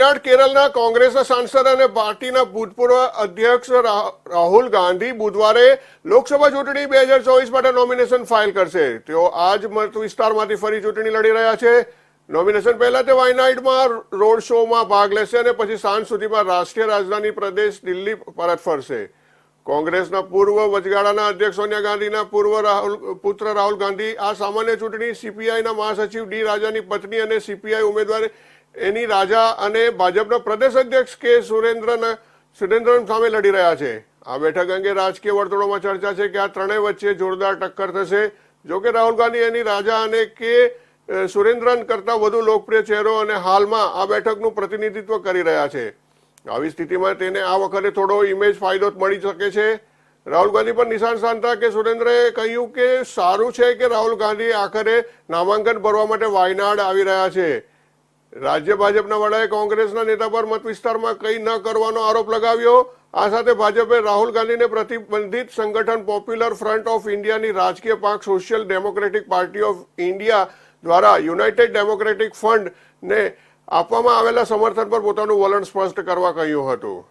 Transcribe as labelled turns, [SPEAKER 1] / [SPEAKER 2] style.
[SPEAKER 1] વાયનાડ કેરળના કોંગ્રેસના સાંસદ અને પાર્ટીના ભૂતપૂર્વ અધ્યક્ષ રાહુલ ગાંધી બુધવારે લોકસભા ચૂંટણી બે હજાર ચોવીસ માટે નોમિનેશન ફાઇલ કરશે. તેઓ આજ મત વિસ્તારમાંથી ફરી ચૂંટણી લડી રહ્યા છે. નોમિનેશન પહેલા તે વાયનાડમાં રોડ શોમાં ભાગ લેશે અને પછી સાંજ સુધીમાં રાષ્ટ્રીય રાજધાની પ્રદેશ દિલ્હી પરત ફરશે. કોંગ્રેસના પૂર્વ વચગાળાના અધ્યક્ષ સોનિયા ગાંધીના પૂર્વ રાહુલ, પુત્ર રાહુલ ગાંધી, આ સામાન્ય ચૂંટણી સીપીઆઈના મહાસચિવ ડી રાજાની પત્ની અને સીપીઆઈ ઉમેદવાર, એની રાજા અને ભાજપના પ્રદેશ અધ્યક્ષ કે સુરેન્દ્રન સુરેન્દ્રન સામે લડી રહ્યા છે. આ બેઠક અંગે રાજકીય વર્તુળોમાં ચર્ચા છે કે આ ત્રણેય વચ્ચે જોરદાર ટક્કર થશે. જો કે રાહુલ ગાંધી એની રાજા અને કે સુરેન્દ્રન કરતા વધુ લોકપ્રિય ચહેરો અને હાલમાં આ બેઠકનું પ્રતિનિધિત્વ કરી રહ્યા છે. આવી સ્થિતિમાં તેને આ વખતે થોડો ઇમેજ ફાયદો મળી શકે છે. રાહુલ ગાંધી પર નિશાન સાધતા કે સુરેન્દ્રએ કહ્યું કે સારું છે કે રાહુલ ગાંધી આખરે નામાંકન ભરવા માટે વાયનાડ આવી રહ્યા છે. રાજ્ય ભાજપના વડાએ કોંગ્રેસના નેતા પર મત વિસ્તારમાં કંઈ ન કરવાનો આરોપ લગાવ્યો. આ સાથે ભાજપે રાહુલ ગાંધીને પ્રતિબંધિત સંગઠન પોપ્યુલર ફ્રન્ટ ઓફ ઇન્ડિયાની રાજકીય પાંખ Social Democratic Party of India દ્વારા યુનાઇટેડ ડેમોક્રેટિક ફંડ ને આપવામાં આવેલા સમર્થન પર પોતાનું વલણ સ્પષ્ટ કરવા કહ્યું હતું.